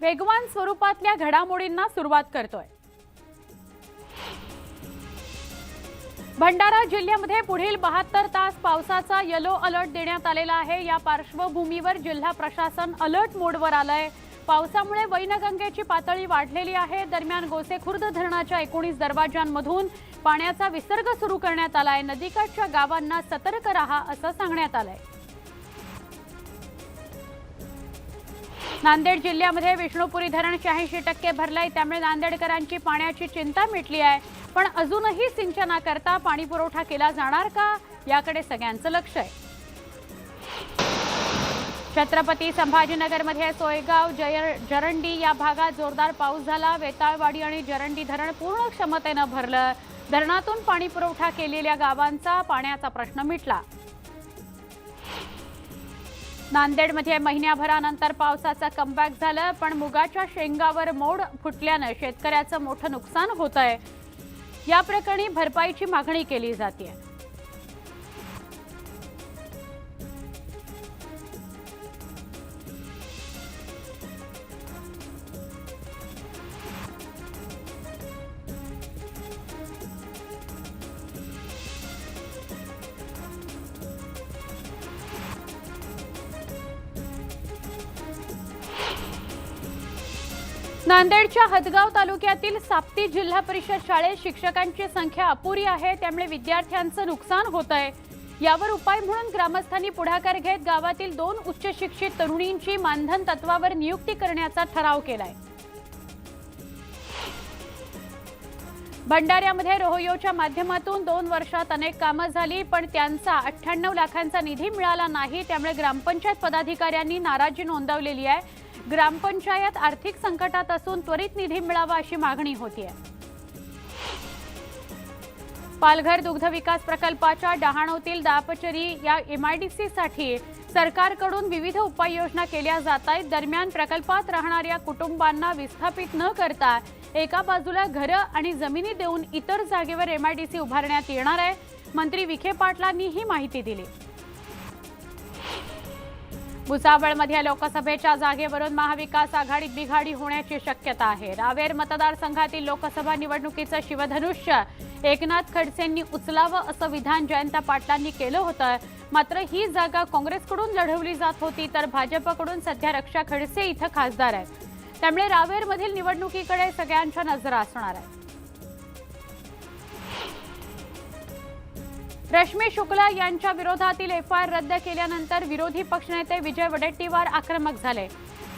वेगवान स्वरूपातल्या घडामोडींना सुरुवात करतोय. भंडारा जिल्ह्यामध्ये पुढील बहात्तर तास पावसाचा येलो अलर्ट देण्यात आलेला आहे. या पार्श्वभूमीवर जिल्हा प्रशासन अलर्ट मोडवर आलंय. पावसामुळे वैनगंगेची पातळी वाढलेली आहे. दरम्यान गोसेखुर्द धरणाच्या एकोणीस दरवाजांमधून पाण्याचा विसर्ग सुरू करण्यात आलाय. नदीकाठच्या गावांना सतर्क राहा असं सांगण्यात आलंय. नांदेड जिल्ह्यामध्ये विष्णुपुरी धरण शहाऐंशी टक्के भरलंय. त्यामुळे नांदेडकरांची पाण्याची चिंता मिटली आहे. पण अजूनही सिंचनाकरता पाणी पुरवठा केला जाणार का? याकडे सगळ्यांचं लक्ष आहे. छत्रपती संभाजीनगरमध्ये सोयगाव जय जरंडी या भागात जोरदार पाऊस झाला. वेताळवाडी आणि जरंडी धरण पूर्ण क्षमतेनं भरलं. धरणातून पाणी पुरवठा केलेल्या गावांचा पाण्याचा प्रश्न मिटला. नांदेडमध्ये महिन्याभरानंतर पावसाचा कमबॅक झालं पण मुगाच्या शेंगावर मोड फुटल्यानं शेतकऱ्याचं मोठं नुकसान होत आहे या प्रकरणी भरपाईची मागणी केली जाते नांदेडच्या हदगाव तालुक्यातील साप्ती जिल्हा परिषद शाळेत शिक्षकांची संख्या अपुरी आहे त्यामुळे विद्यार्थ्यांचं नुकसान होत आहे. यावर उपाय म्हणून ग्रामस्थांनी पुढाकार घेत गावातील दोन उच्च शिक्षित तरुणींची मानधन तत्वावर नियुक्ती करण्याचा ठराव केलाय. भंडाऱ्यामध्ये रोहयोच्या माध्यमातून दोन वर्षात अनेक कामं झाली पण त्यांचा अठ्ठ्याण्णव लाखांचा निधी मिळाला नाही त्यामुळे ग्रामपंचायत पदाधिकाऱ्यांनी नाराजी नोंदवलेली आहे. ग्रामपंचायत आर्थिक संकटात असून त्वरित निधी मिळावा अशी मागणी होतीये. पालघर दुग्ध विकास प्रकल्पाच्या डहाणोतील दापचरी या एमआयडीसीसाठी सरकारकडून विविध उपाययोजना केल्या जात आहेत दरम्यान प्रकल्पात राहणाऱ्या कुटुंबांना विस्थापित न करता एका बाजूला घरं आणि जमिनी देऊन इतर जागेवर एमआयडीसी उभारण्यात येणार आहे. मंत्री विखे पाटलांनी ही माहिती दिली. भुसावळमध्ये लोकसभेच्या जागेवरून महाविकास आघाडीत बिघाडी होण्याची शक्यता आहे. रावेर मतदारसंघातील लोकसभा निवडणुकीचं शिवधनुष्य एकनाथ खडसेंनी उचलावं असं विधान जयंत पाटलांनी केलं होतं. मात्र ही जागा काँग्रेसकडून लढवली जात होती तर भाजपकडून सध्या रक्षा खडसे इथं खासदार आहेत. त्यामुळे रावेरमधील निवडणुकीकडे सगळ्यांच्या नजरा असणार आहे रश्मी शुक्ला यांच्या विरोधातील एफ आय आर रद्द केल्यानंतर विरोधी पक्षनेते विजय वडेट्टीवार आक्रमक झाले.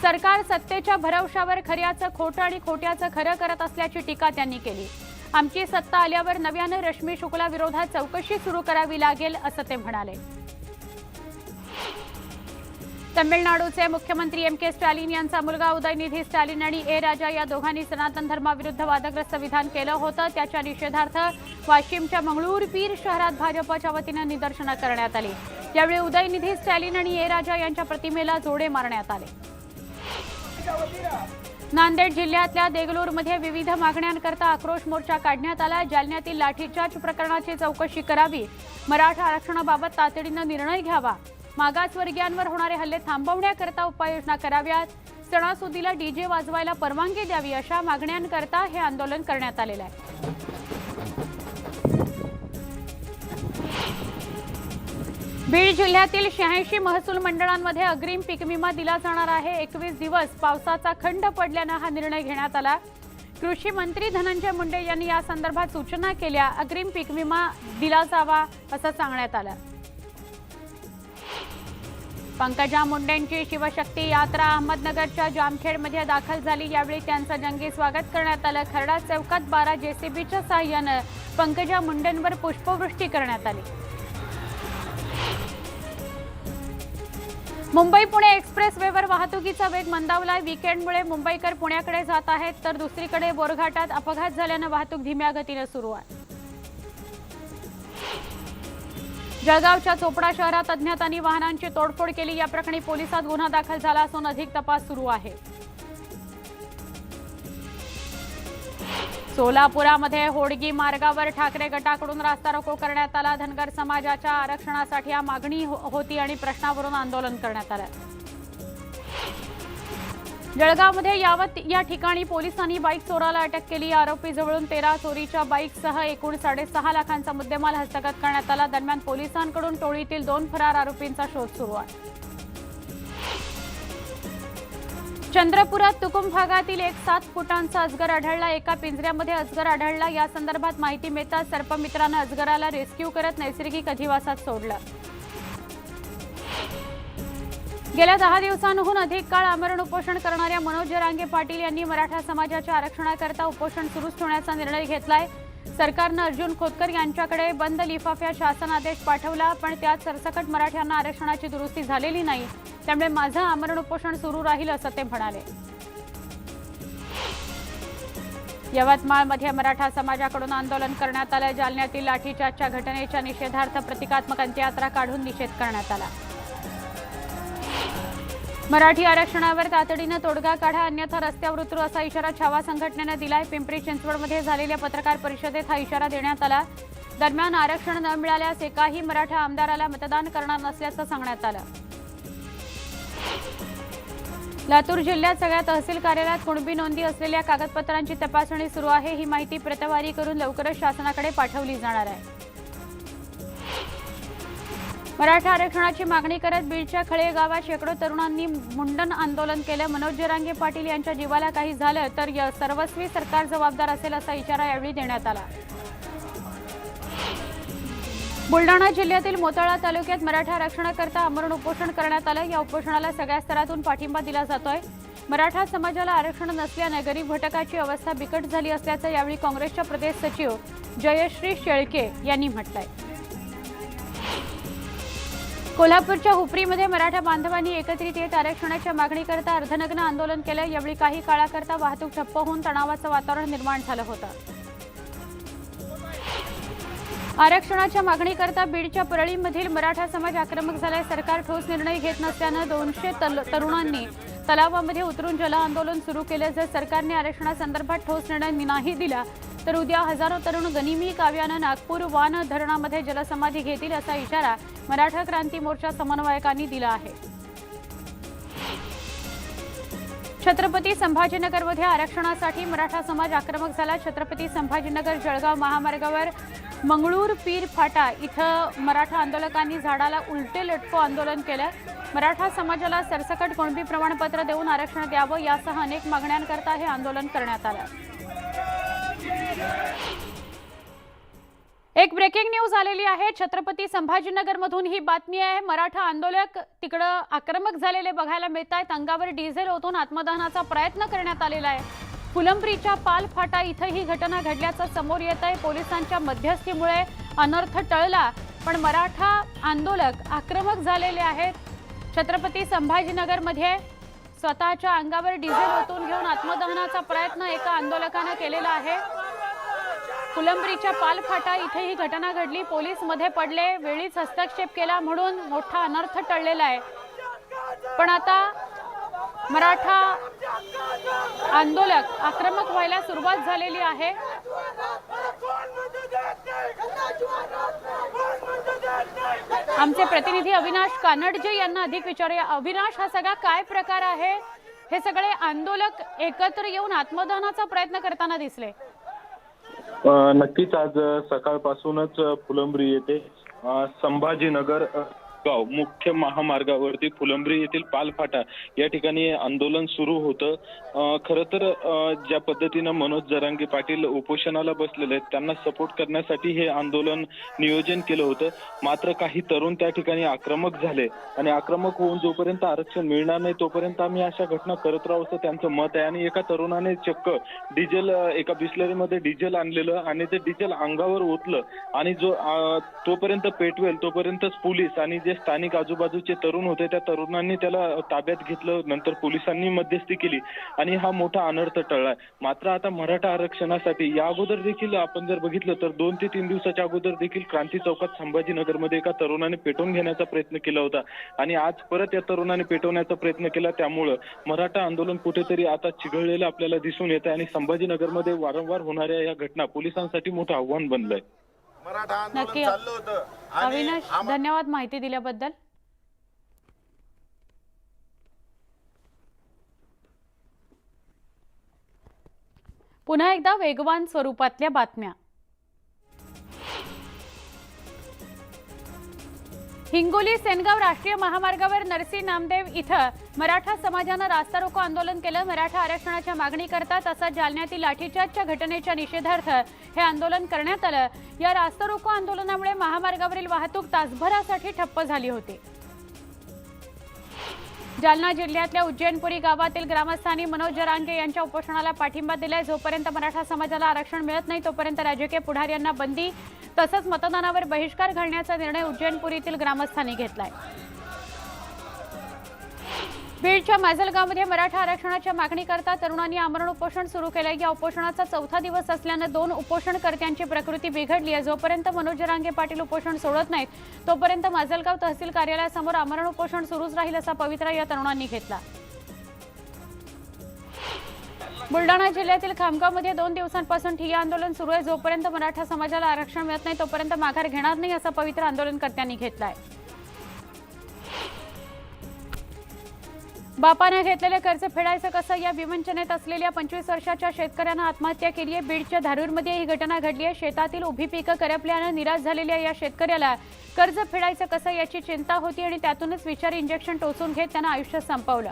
सरकार सत्तेच्या भरवशावर खऱ्याचं खोटं आणि खोट्याचं खरं करत असल्याची टीका त्यांनी केली. आमची सत्ता आल्यावर नव्यानं रश्मी शुक्ला विरोधात चौकशी सुरू करावी लागेल असं ते म्हणाले. तमिळनाडूचे मुख्यमंत्री एम के स्टॅलिन यांचा मुलगा उदयनिधी स्टॅलिन आणि ए राजा या दोघांनी सनातन धर्माविरुद्ध वादग्रस्त विधान केलं होतं. त्याच्या निषेधार्थ वाशिमच्या मंगळूरपीर शहरात भाजपच्या वतीनं निदर्शनं करण्यात आली. यावेळी उदयनिधी स्टॅलिन आणि ए राजा यांच्या प्रतिमेला जोडे मारण्यात आले. नांदेड जिल्ह्यातल्या देगलूरमध्ये विविध मागण्यांकरता आक्रोश मोर्चा काढण्यात आला. जालन्यातील लाठीचार्ज प्रकरणाची चौकशी करावी. मराठा आरक्षणाबाबत तातडीनं निर्णय घ्यावा. मागासवर्गीयांवर होणारे हल्ले थांबवण्याकरता उपाययोजना कराव्यात. सणासुदीला डीजे वाजवायला परवानगी द्यावी अशा मागण्यांकरता हे आंदोलन करण्यात आलेलं आहे. बीड जिल्ह्यातील शहाऐंशी महसूल मंडळांमध्ये अग्रिम पीक विमा दिला जाणार आहे. एकवीस दिवस पावसाचा खंड पडल्यानं हा निर्णय घेण्यात आला. कृषी मंत्री धनंजय मुंडे यांनी या संदर्भात सूचना केल्या अग्रिम पीक विमा दिला जावा असं सांगण्यात आलं. पंकजा मुंडेंची शिवशक्ती यात्रा अहमदनगरच्या जामखेडमध्ये दाखल झाली. यावेळी त्यांचं जंगी स्वागत करण्यात आलं. खरडा चौकात बारा जेसीबीच्या सहाय्यानं पंकजा मुंडेंवर पुष्पवृष्टी करण्यात आली. मुंबई पुणे एक्सप्रेस वेवर वाहतुकीचा वेग मंदावलाय. विकेंडमुळे मुंबईकर पुण्याकडे जात आहेत तर दुसरीकडे बोरघाटात अपघात झाल्यानं वाहतूक धीम्या गतीनं सुरू आहे. जळगावच्या चोपडा शहरात अज्ञातांनी वाहनांची तोडफोड केली. या प्रकरणी पोलिसात गुन्हा दाखल झाला असून अधिक तपास सुरू आहे. सोलापुरामध्ये होडगी मार्गावर ठाकरे गटाकडून रास्ता रोको करण्यात आला. धनगर समाजाच्या आरक्षणासाठी या मागणी हो- होती आणि प्रश्नावरून आंदोलन करण्यात आलं. जळगावमध्ये यावत या ठिकाणी पोलिसांनी बाईक चोराला अटक केली. आरोपी जवळून तेरा चोरीच्या बाईकसह एकूण साडेसहा लाखांचा मुद्देमाल हस्तगत करण्यात आला. दरम्यान पोलिसांकडून टोळीतील दोन फरार आरोपींचा शोध सुरू आहे. चंद्रपुरात तुकुम भागातील एक सात फुटांचा अजगर आढळला. एका पिंजऱ्यामध्ये अजगर आढळला. या संदर्भात माहिती मिळताच सर्पमित्रानं अजगराला रेस्क्यू करत नैसर्गिक अधिवासात सोडलं. गेल्या दहा दिवसांहून अधिक काळ आमरण उपोषण करणाऱ्या मनोज जरांगे पाटील यांनी मराठा समाजाच्या आरक्षणाकरता उपोषण सुरूच ठेवण्याचा निर्णय घेतलाय. सरकारनं अर्जुन खोतकर यांच्याकडे बंद लिफाफ्यात शासन आदेश पाठवला पण त्यात सरसकट मराठ्यांना आरक्षणाची दुरुस्ती झालेली नाही. त्यामुळे माझं आमरण उपोषण सुरू राहील असं ते म्हणाले. यवतमाळमध्ये मराठा समाजाकडून आंदोलन करण्यात आलं. जालन्यातील लाठीचार्जच्या घटनेच्या निषेधार्थ प्रतिकात्मक अंत्ययात्रा काढून निषेध करण्यात आला. मराठी आरक्षणावर तातडीनं तोडगा काढा अन्यथा रस्त्यावर उतरू असा इशारा छावा संघटनेनं दिलाय. पिंपरी चिंचवडमध्ये झालेल्या पत्रकार परिषदेत हा इशारा देण्यात आला. दरम्यान आरक्षण न मिळाल्यास एकाही मराठा आमदाराला मतदान करणार नसल्याचं सांगण्यात आलं. लातूर जिल्ह्यात सगळ्या तहसील कार्यालयात कुणबी नोंदी असलेल्या कागदपत्रांची तपासणी सुरू आहे. ही माहिती प्रतवारी करून लवकरच शासनाकडे पाठवली जाणार आहे. मराठा आरक्षणाची मागणी करत बीडच्या खळे गावात शेकडो तरुणांनी मुंडन आंदोलन केलं. मनोज जरांगे पाटील यांच्या जीवाला काही झालं तर य- सर्वस्वी सरकार जबाबदार असेल असा इशारा यावेळी देण्यात आला. बुलढाणा जिल्ह्यातील मोताळा तालुक्यात मराठा आरक्षणाकरता आमरण उपोषण करण्यात आलं. या उपोषणाला सगळ्या स्तरातून पाठिंबा दिला जातोय. मराठा समाजाला आरक्षण नसल्याने गरीब घटकाची अवस्था बिकट झाली असल्याचं यावेळी काँग्रेसच्या प्रदेश सचिव जयश्री शेळके यांनी म्हटलंय. कोल्हापूरच्या हुपरीमध्ये मराठा बांधवांनी एकत्रित येत आरक्षणाच्या मागणीकरता अर्धनग्न आंदोलन केलं. यावेळी काही काळाकरता वाहतूक ठप्प होऊन तणावाचं वातावरण निर्माण झालं होतं. आरक्षणाच्या मागणीकरता बीडच्या परळीमधील मराठा समाज आक्रमक झालाय. सरकार ठोस निर्णय घेत नसल्यानं दोनशे तल- तरुणांनी तलावामध्ये उतरून जल आंदोलन सुरू केलं. जर सरकारने आरक्षणासंदर्भात ठोस निर्णय नाही दिला तर उद्या हजारो तरुण गनिमी काव्यानं नागपूर वान धरणामध्ये जलसमाधी घेतील असा इशारा मराठा क्रांती मोर्चा समन्वयकांनी दिला आहे. छत्रपती संभाजीनगरमध्ये आरक्षणासाठी मराठा समाज आक्रमक झाला. छत्रपती संभाजीनगर जळगाव महामार्गावर मंगळूर पीर फाटा इथं मराठा आंदोलकांनी झाडाला उलटे लटको आंदोलन केलं. मराठा समाजाला सरसकट कोणती प्रमाणपत्र देऊन आरक्षण द्यावं यासह अनेक मागण्यांकरता हे आंदोलन करण्यात आलं. एक ब्रेकिंग न्यूज आलेली आहे. छत्रपती संभाजीनगर मधून ही बातमी आहे. मराठा आंदोलक तिकडं आक्रमक झालेले बघायला मिळत आहेत अंगावर डिझेल ओतून आत्मदहनाचा प्रयत्न करण्यात आलेला आहे. फुलंब्रीच्या पालफाटा इथं ही घटना घडल्याचं समोर येत आहे. पोलिसांच्या मध्यस्थीमुळे अनर्थ टळला पण मराठा आंदोलक आक्रमक झालेले आहेत. छत्रपती संभाजीनगरमध्ये स्वतःच्या अंगावर डिझेल ओतून घेऊन आत्मदहनाचा प्रयत्न एका आंदोलकानं केलेला आहे. फुलंब्रीच्या पालफाटा इथे ही घटना घडली. पोलीसमध्ये पडले वेळीच हस्तक्षेप केला म्हणून मोठा अनर्थ टळलेला आहे. पण आता मराठा आंदोलक आक्रमक व्हायला सुरुवात झालेली आहे. आमचे प्रतिनिधी अविनाश कानडजे यांना अधिक विचारूया. अविनाश हा सगळा काय प्रकार आहे? हे सगळे आंदोलक एकत्र येऊन आत्मदहनाचा प्रयत्न करताना दिसले. नक्कीच आज सकाळपासूनच फुलंब्री येथे संभाजीनगर गाव मुख्य महामार्गावरती फुलंब्री येथील पालफाटा या ठिकाणी आंदोलन सुरू होतं. खर खरं तर ज्या पद्धतीनं मनोज जरांगे पाटील उपोषणाला बसलेले आहेत त्यांना सपोर्ट करण्यासाठी हे आंदोलन नियोजन केलं होतं. मात्र काही तरुण त्या ठिकाणी आक्रमक झाले आणि आक्रमक होऊन जोपर्यंत आरक्षण मिळणार नाही तोपर्यंत आम्ही अशा घटना करत राहू असं त्यांचं मत आहे. आणि एका तरुणाने चक्क डिझेल एका बिस्लरीमध्ये डिझेल आणलेलं आणि ते डिझेल अंगावर ओतलं आणि जो तोपर्यंत पेटवेल तोपर्यंतच पोलीस आणि जे स्थानिक आजूबाजूचे तरुण होते त्या तरुणांनी त्याला ताब्यात घेतलं नंतर पोलिसांनी मध्यस्थी केली आणि हा मोठा अनर्थ टळलाय. मात्र आता मराठा आरक्षणासाठी या अगोदर देखील आपण जर बघितलं तर दोन ते तीन दिवसाच्या अगोदर देखील क्रांती चौकात संभाजीनगरमध्ये एका तरुणाने पेटवून घेण्याचा प्रयत्न केला होता. आणि आज परत या तरुणाने पेटवण्याचा प्रयत्न केला. त्यामुळं मराठा आंदोलन कुठेतरी आता चिघळलेलं आपल्याला दिसून येतं आणि संभाजीनगरमध्ये वारंवार होणाऱ्या या घटना पोलिसांसाठी मोठं आव्हान बनलंय. नक्की. अविनाश धन्यवाद माहिती दिल्याबद्दल. पुन्हा एकदा वेगवान स्वरूपातल्या बातम्या. हिंगोली सेनगाव राष्ट्रीय महामार्गावर नरसी नामदेव इथं मराठा समाजानं रास्ता रोको आंदोलन केलं. मराठा आरक्षणाच्या मागणी करतात तसंच जालन्यातील लाठीचार्जच्या घटनेच्या निषेधार्थ हे आंदोलन करण्यात आलं. या रास्ता रोको आंदोलनामुळे महामार्गावरील वाहतूक तासभरासाठी ठप्प झाली होती. जालना जिल्ह्यातल्या उज्जैनपुरी गावातील ग्रामस्थांनी मनोज जरांगे यांच्या उपोषणाला पाठिंबा दिलाय. जोपर्यंत मराठा समाजाला आरक्षण मिळत नाही तोपर्यंत राजकीय पुढाऱ्यांना बंदी तसंच मतदानावर बहिष्कार घालण्याचा निर्णय उज्जैनपुरीतील ग्रामस्थांनी घेतलाय. बीडच्या माजलगावमध्ये मराठा आरक्षणाच्या मागणीकरता तरुणांनी आमरण उपोषण सुरू केलं या उपोषणाचा चौथा दिवस असल्यानं दोन उपोषणकर्त्यांची प्रकृती बिघडली आहे. जोपर्यंत मनोज रांगे पाटील उपोषण सोडत नाहीत तोपर्यंत माजलगाव तहसील कार्यालयासमोर आमरण उपोषण सुरूच राहील असा पवित्रा या तरुणांनी घेतला. बुलडाणा जिल्ह्यातील खामगावमध्ये दोन दिवसांपासून ठिय्या आंदोलन सुरू आहे. जोपर्यंत मराठा समाजाला आरक्षण मिळत नाही तोपर्यंत माघार घेणार नाही असा पवित्र आंदोलनकर्त्यांनी घेतलाय. बापानं घेतलेले कर्ज फेडायचं कसं? या विवंचनेत असलेल्या पंचवीस वर्षाच्या शेतकऱ्यानं आत्महत्या केली आहे. बीडच्या धारूरमध्ये ही घटना घडली आहे. शेतातील उभी पिकं करपल्यानं निराश झालेल्या या शेतकऱ्याला कर्ज फेडायचं कसं याची चिंता होती आणि त्यातूनच विचार इंजेक्शन टोचून घेत त्यानं आयुष्य संपवलं.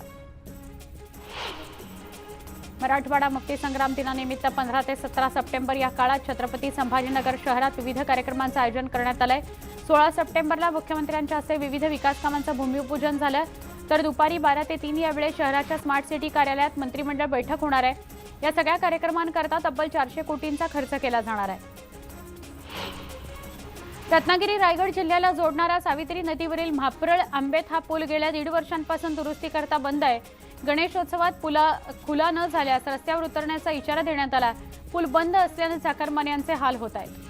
मराठवाडा मुक्तीसंग्राम दिनानिमित्त पंधरा ते सतरा सप्टेंबर या काळात छत्रपती संभाजीनगर शहरात विविध कार्यक्रमांचं आयोजन करण्यात आलं आहे सोळा सप्टेंबरला मुख्यमंत्र्यांच्या हस्ते विविध विकास कामांचं भूमिपूजन झालं. तर दुपारी बारा ते तीन या वेळेत शहराच्या स्मार्ट सिटी कार्यालयात मंत्रिमंडळ बैठक होणार आहे. या सगळ्या कार्यक्रमांकरता तब्बल चारशे कोटींचा खर्च केला जाणार आहे. रत्नागिरी रायगड जिल्ह्याला जोडणारा सावित्री नदीवरील म्हाप्रळ आंबेत हा पूल गेल्या दीड वर्षांपासून दुरुस्ती करता बंद आहे. गणेशोत्सवात पुला खुला न झाल्यास रस्त्यावर उतरण्याचा इशारा देण्यात आला. पूल बंद असल्यानं चाकरमान्यांचे हाल होत आहेत.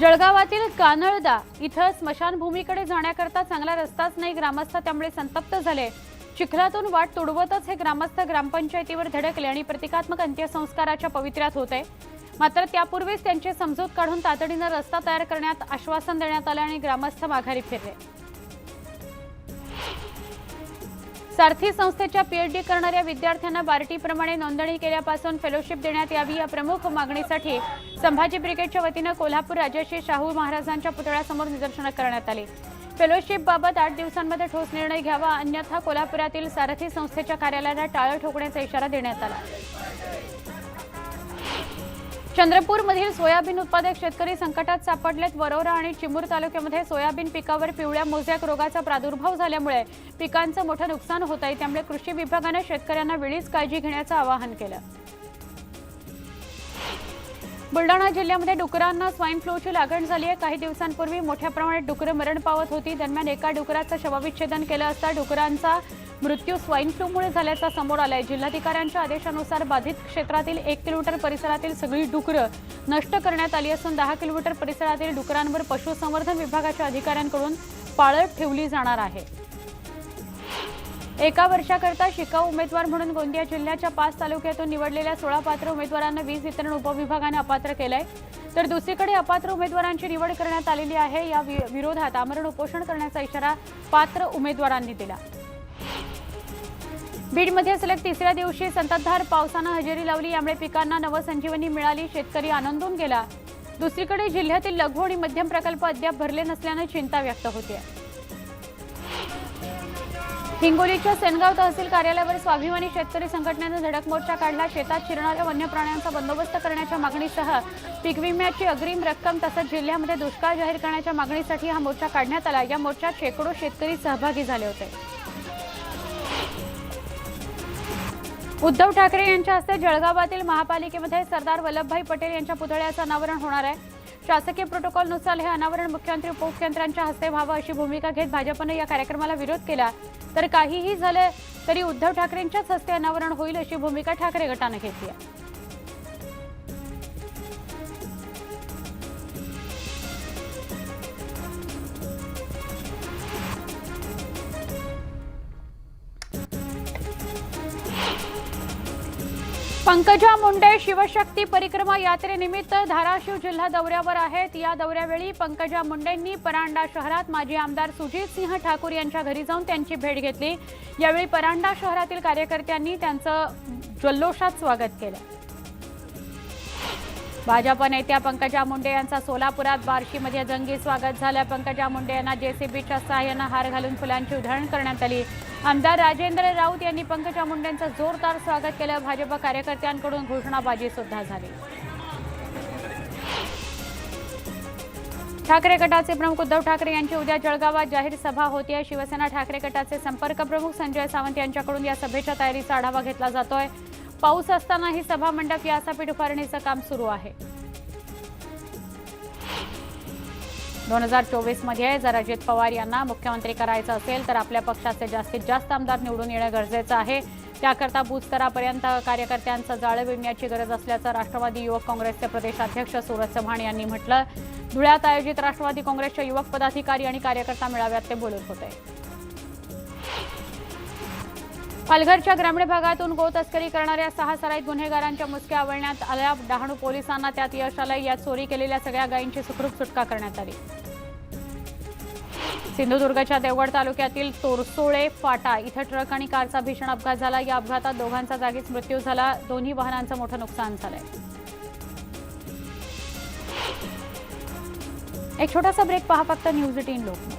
जळगावातील कानळदा इथं स्मशानभूमीकडे जाण्याकरता चांगला रस्ताच नाही ग्रामस्थ त्यामुळे संतप्त झाले. चिखलातून वाट तुडवतच हे ग्रामस्थ ग्रामपंचायतीवर धडकले आणि प्रतिकात्मक अंत्यसंस्काराच्या पवित्र्यात होते. मात्र त्यापूर्वीच त्यांची समजूत काढून तातडीनं रस्ता तयार करण्यात आश्वासन देण्यात आलं आणि ग्रामस्थ माघारी फिरले. सारथी संस्थेच्या पीएचडी करणाऱ्या विद्यार्थ्यांना बार्टीप्रमाणे नोंदणी केल्यापासून फेलोशिप देण्यात यावी या प्रमुख मागणीसाठी संभाजी ब्रिगेडच्या वतीनं कोल्हापूर राजर्षी शाहू महाराजांच्या पुतळ्यासमोर निदर्शनं करण्यात आली. फेलोशिपबाबत आठ दिवसांमध्ये ठोस निर्णय घ्यावा अन्यथा कोल्हापुरातील सारथी संस्थेच्या कार्यालयाला टाळं ठोकण्याचा इशारा देण्यात आला. चंद्रपूरमधील सोयाबीन उत्पादक शेतकरी संकटात सापडलेत. वरोरा आणि चिमूर तालुक्यामध्ये सोयाबीन पिकावर पिवळ्या मोझॅक रोगाचा प्रादुर्भाव झाल्यामुळे पिकांचं मोठं नुकसान होत आहे. त्यामुळे कृषी विभागानं शेतकऱ्यांना वेळीच काळजी घेण्याचं आवाहन केलं. बुलडाणा जिल्ह्यामध्ये डुकरांना स्वाईन फ्लूची लागण झाली आहे. काही दिवसांपूर्वी मोठ्या प्रमाणात डुकरं मरण पावत होती. दरम्यान एका डुकराचं शवविच्छेदन केलं असता डुकरांचा मृत्यू स्वाईन फ्लूमुळे झाल्याचा समोर आलाय. जिल्हाधिकाऱ्यांच्या आदेशानुसार बाधित क्षेत्रातील एक किलोमीटर परिसरातील सगळी डुकरं नष्ट करण्यात आली असून दहा किलोमीटर परिसरातील डुकरांवर पशुसंवर्धन विभागाच्या अधिकाऱ्यांकडून पाळत ठेवली जाणार आहे. एका वर्षाकरता शिकाऊ उमेदवार म्हणून गोंदिया जिल्ह्याच्या पाच तालुक्यातून निवडलेल्या सोळा पात्र उमेदवारांना वीज वितरण उपविभागाने अपात्र केलंय. तर दुसरीकडे अपात्र उमेदवारांची निवड करण्यात आलेली आहे. या वि- विरोधात आमरण उपोषण करण्याचा इशारा पात्र उमेदवारांनी दिला. बीडमध्ये सलग तिसऱ्या दिवशी संततधार पावसानं हजेरी लावली. यामुळे पिकांना नवसंजीवनी मिळाली. शेतकरी आनंदून गेला. दुसरीकडे जिल्ह्यातील लघु आणि मध्यम प्रकल्प अद्याप भरले नसल्यानं चिंता व्यक्त होते हिंगोलीच्या सेनगाव तहसील कार्यालयावर स्वाभिमानी शेतकरी संघटनेनं धडक मोर्चा काढला. शेतात शिरणाऱ्या वन्य प्राण्यांचा बंदोबस्त करण्याच्या मागणीसह पीक विम्याची अग्रिम रक्कम तसंच जिल्ह्यामध्ये दुष्काळ जाहीर करण्याच्या मागणीसाठी हा मोर्चा काढण्यात आला. या मोर्चात शेकडो शेतकरी सहभागी झाले होते. उद्धव ठाकरे यांच्या हस्ते जळगावातील महापालिकेमध्ये सरदार वल्लभभाई पटेल यांच्या पुतळ्याचं अनावरण होणार आहे. शासकीय प्रोटोकॉलनुसार हे अनावरण मुख्यमंत्री उपमुख्यमंत्र्यांच्या हस्ते व्हावं अशी भूमिका घेत भाजपनं या कार्यक्रमाला विरोध केला. तर काहीही झालं तरी उद्धव ठाकरेंच्याच हस्ते अनावरण होईल अशी भूमिका ठाकरे गटानं घेतली आहे. पंकजा मुंडे शिवशक्ती परिक्रमा यात्रेनिमित्त धाराशिव जिल्हा दौऱ्यावर आहेत. या दौऱ्यावेळी पंकजा मुंडेंनी परांडा शहरात माजी आमदार सुजित सिंह ठाकूर यांच्या घरी जाऊन त्यांची भेट घेतली. यावेळी परांडा शहरातील कार्यकर्त्यांनी त्यांचं जल्लोषात स्वागत केलं. भाजप नेत्या पंकजा मुंडे यांचा सोलापुरात बार्शीमध्ये जंगी स्वागत झालं. पंकजा मुंडे यांना जेसीबीच्या सहाय्यानं हार घालून फुलांची उधळण करण्यात आली. आमदार राजेंद्र राऊत यांनी पंकजा मुंडेंचं जोरदार स्वागत केलं. भाजप कार्यकर्त्यांकडून घोषणाबाजी सुद्धा झाली. ठाकरे गटाचे प्रमुख उद्धव ठाकरे यांची उद्या जळगावात जाहीर सभा होतीये. शिवसेना ठाकरे गटाचे संपर्क प्रमुख संजय सावंत यांच्याकडून या सभेच्या तयारीचा आढावा घेतला जातोय. पाऊस असताना ही सभा मंडप व्यासपीठ उभारणीचं काम सुरू आहे. दोन हजार चोवीसमध्ये जर अजित पवार यांना मुख्यमंत्री करायचं असेल तर आपल्या पक्षाचे जास्तीत जास्त आमदार निवडून येणं गरजेचं आहे. त्याकरता बूथस्तरापर्यंत कार्यकर्त्यांचं जाळं विणण्याची गरज असल्याचं राष्ट्रवादी युवक काँग्रेसचे प्रदेशाध्यक्ष सूरज चव्हाण यांनी म्हटलं. धुळ्यात आयोजित राष्ट्रवादी काँग्रेसच्या युवक पदाधिकारी आणि कार्यकर्ता मेळाव्यात ते बोलत होते. पालघरच्या ग्रामीण भागातून गो तस्करी करणाऱ्या सहा सराईत गुन्हेगारांच्या मुसक्या आवळण्यात आल्या. डहाणू पोलिसांना त्यात यश आलं यात चोरी केलेल्या सगळ्या गायींची सुखरूप सुटका करण्यात आली. सिंधुदुर्गच्या देवगड तालुक्यातील तोरसोळे फाटा इथं ट्रक आणि कारचा भीषण अपघात झाला. या अपघातात दोघांचा जागीच मृत्यू झाला. दोन्ही वाहनांचं मोठं नुकसान झालंय. एक छोटासा ब्रेक पहा फक्त न्यूज एटीन लोकमत